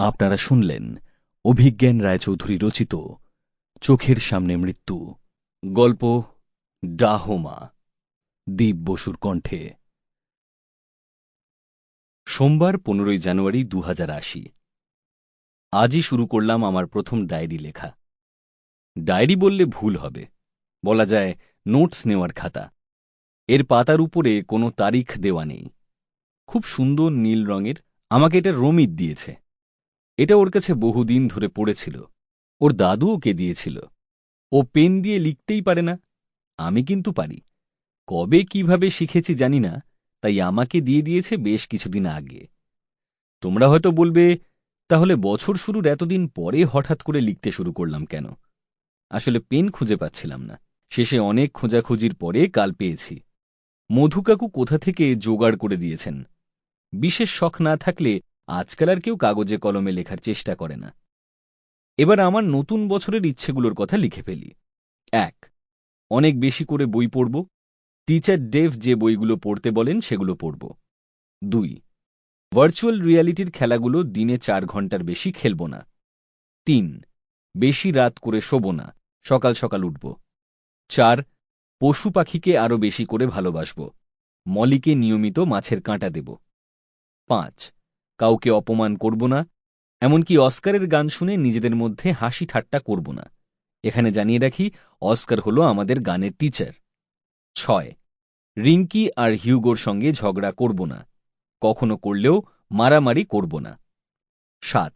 আপনারা শুনলেন অভিজ্ঞান রায়চৌধুরী রচিত চোখের সামনে মৃত্যু, গল্প ডাহোমা, দীপ বসুর কণ্ঠে। সোমবার পনেরোই জানুয়ারি দু আজই শুরু করলাম আমার প্রথম ডায়েরি লেখা। ডায়েরি বললে ভুল হবে, বলা যায় নোটস নেওয়ার খাতা। এর পাতার উপরে কোনো তারিখ দেওয়া নেই। খুব সুন্দর নীল রঙের, আমাকে এটা রমিত দিয়েছে। এটা ওর কাছে বহুদিন ধরে পড়েছিল। ওর দাদু ওকে দিয়েছিল। ও পেন দিয়ে লিখতেই পারে না। আমি কিন্তু পারি। কবে কীভাবে শিখেছি জানি না, তাই আমাকে দিয়ে দিয়েছে বেশ কিছুদিন আগে। তোমরা হয়তো বলবে, তাহলে বছর শুরুর এতদিন পরে হঠাৎ করে লিখতে শুরু করলাম কেন? আসলে পেন খুঁজে পাচ্ছিলাম না। শেষে অনেক খোঁজাখুঁজির পরে কাল পেয়েছি। মধুকাকু কোথা থেকে জোগাড় করে দিয়েছেন? বিশেষ শখ না থাকলে আজকাল আর কেউ কাগজে কলমে লেখার চেষ্টা করে না। এবার আমার নতুন বছরের ইচ্ছেগুলোর কথা লিখে ফেলি। এক, অনেক বেশি করে বই পড়ব। টিচার ডেভ যে বইগুলো পড়তে বলেন সেগুলো পড়ব। দুই, ভার্চুয়াল রিয়ালিটির খেলাগুলো দিনে চার ঘণ্টার বেশি খেলব না। তিন, বেশি রাত করে শোব না, সকাল সকাল উঠব। চার, পশু পাখিকে আরও বেশি করে ভালোবাসব। মলিকে নিয়মিত মাছের কাঁটা দেব। পাঁচ কাউকে অপমান করব না, এমনকি অস্কারের গান শুনে নিজেদের মধ্যে হাসি ঠাট্টা করব না। এখানে জানিয়ে রাখি, অস্কার হল আমাদের গানের টিচার ছয়, রিঙ্কি আর হিউগোর সঙ্গে ঝগড়া করব না, কখনো করলেও মারামারি করব না। সাত,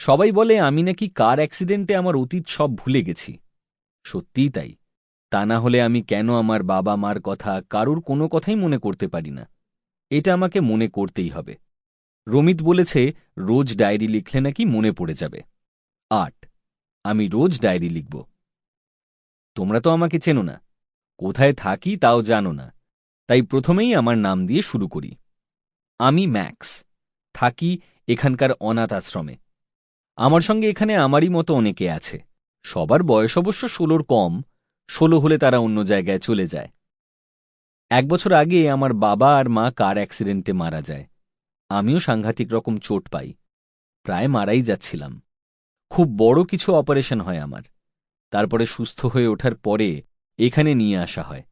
সবাই বলে আমি নাকি কার অ্যাক্সিডেন্টে আমার অতীত সব ভুলে গেছি। সত্যিই তাই। তা না হলে আমি কেন আমার বাবা মার কথা কারুর কোনো কথাই মনে করতে পারি না। এটা আমাকে মনে করতেই হবে। রমিত বলেছে, রোজ ডায়েরি লিখলে নাকি মনে পড়ে যাবে। আট, আমি রোজ ডায়েরি লিখব। তোমরা তো আমাকে চেনো না। কোথায় থাকি তাও জানো না। তাই প্রথমেই আমার নাম দিয়ে শুরু করি। আমি ম্যাক্স। থাকি এখানকার অনাথ আশ্রমে। আমার সঙ্গে এখানে আমারই মতো অনেকে আছে। সবার বয়স অবশ্য ষোলোর কম। ষোলো হলে তারা অন্য জায়গায় চলে যায়। এক বছর আগে আমার বাবা আর মা কার অ্যাক্সিডেন্টে মারা যায়। আমিও সাংঘাতিক রকম চোট পাই। প্রায় মারাই যাচ্ছিলাম। খুব বড় কিছু অপারেশন হয় আমার। তারপরে সুস্থ হয়ে ওঠার পরে এখানে নিয়ে আসা হয়।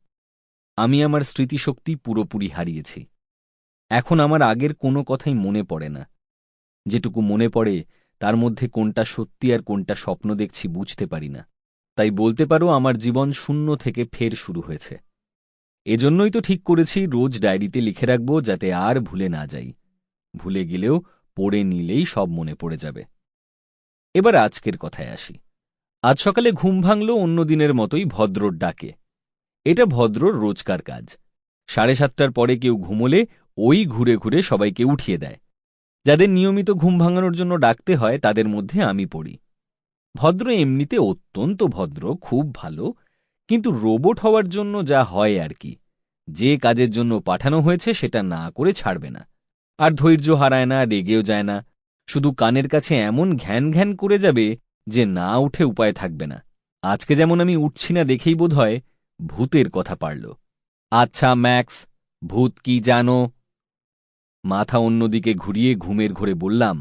আমি আমার স্মৃতিশক্তি পুরোপুরি হারিয়েছি। এখন আমার আগের কোনো কথাই মনে পড়ে না। যেটুকু মনে পড়ে, তার মধ্যে কোনটা সত্যি আর কোনটা স্বপ্ন দেখছি বুঝতে পারি না। তাই বলতে পারো আমার জীবন শূন্য থেকে ফের শুরু হয়েছে। এজন্যই তো ঠিক করেছি, রোজ ডায়েরিতে লিখে রাখব যাতে আর ভুলে না যাই। ভুলে গেলেও পড়ে নিলেই সব মনে পড়ে যাবে। এবার আজকের কথায় আসি। আজ সকালে ঘুম ভাঙল অন্য দিনের মতোই ভদ্রর ডাকে। এটা ভদ্রর রোজকার কাজ। সাড়ে সাতটার পরে কেউ ঘুমোলে ওই ঘুরে ঘুরে সবাইকে উঠিয়ে দেয়। যাদের নিয়মিত ঘুম ভাঙানোর জন্য ডাকতে হয় তাদের মধ্যে আমি পড়ি। ভদ্র এমনিতে অত্যন্ত ভদ্র, খুব ভালো, কিন্তু রোবট হওয়ার জন্য যা হয় আর কি। যে কাজের জন্য পাঠানো হয়েছে সেটা না করে ছাড়বে না। আর ধৈর্য হারায় না রেগেও যায় না। শুধু কানের কাছে এমন ঘ্যান ঘ্যান করে যাবে যে না উঠে উপায় থাকবে না। আজকে যেমন আমি উঠছি না দেখেই বোধ হয় ভূতের কথা পারল। আচ্ছা ম্যাক্স, ভূত কি জানো? মাথা অন্যদিকে ঘুরিয়ে ঘুমের ঘরে বললাম,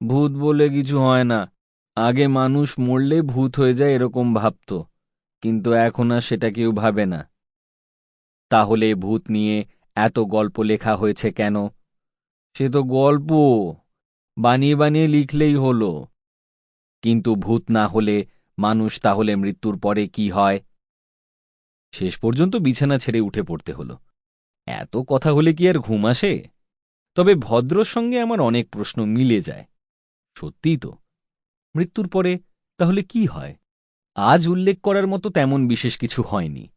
ভূত বলে কিছু হয় না। আগে মানুষ মরলে ভূত হয়ে যায় এরকম ভাবত, কিন্তু এখন আর সেটা কেউ ভাবে না। তাহলে ভূত নিয়ে এত গল্প লেখা হয়েছে কেন? সে তো গল্প। বানিয়ে বানিয়ে লিখলেই হলো। কিন্তু ভূত না হলে মানুষ তাহলে মৃত্যুর পরে কি হয়? শেষ পর্যন্ত বিছানা ছেড়ে উঠে পড়তে হলো। এত কথা হলে কি আর ঘুম আসে? তবে ভদ্রর সঙ্গে আমার অনেক প্রশ্ন মিলে যায়। সত্যিই তো। মৃত্যুর পরে তাহলে কি হয়? আজ উল্লেখ করার মতো তেমন বিশেষ কিছু হয়নি।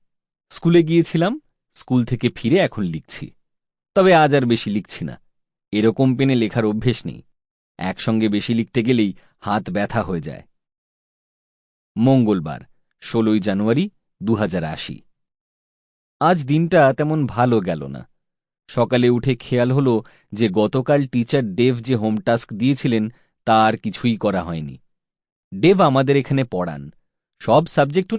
স্কুলে গিয়েছিলাম, স্কুল থেকে ফিরে এখন লিখছি। তবে আজ আর বেশি লিখছি না। এরকম পেনে লেখার অভ্যেস নেই। একসঙ্গে বেশি লিখতে গেলেই হাত ব্যথা হয়ে যায়। মঙ্গলবার, ষোলোই জানুয়ারি দু হাজার আশি। আজ দিনটা তেমন ভালো গেল না। সকালে উঠে খেয়াল হলো যে গতকাল টিচার ডেভ যে হোম টাস্ক দিয়েছিলেন তা আর কিছুই করা হয়নি। ডেভ আমাদের এখানে পড়ান। সব সাবজেক্ট?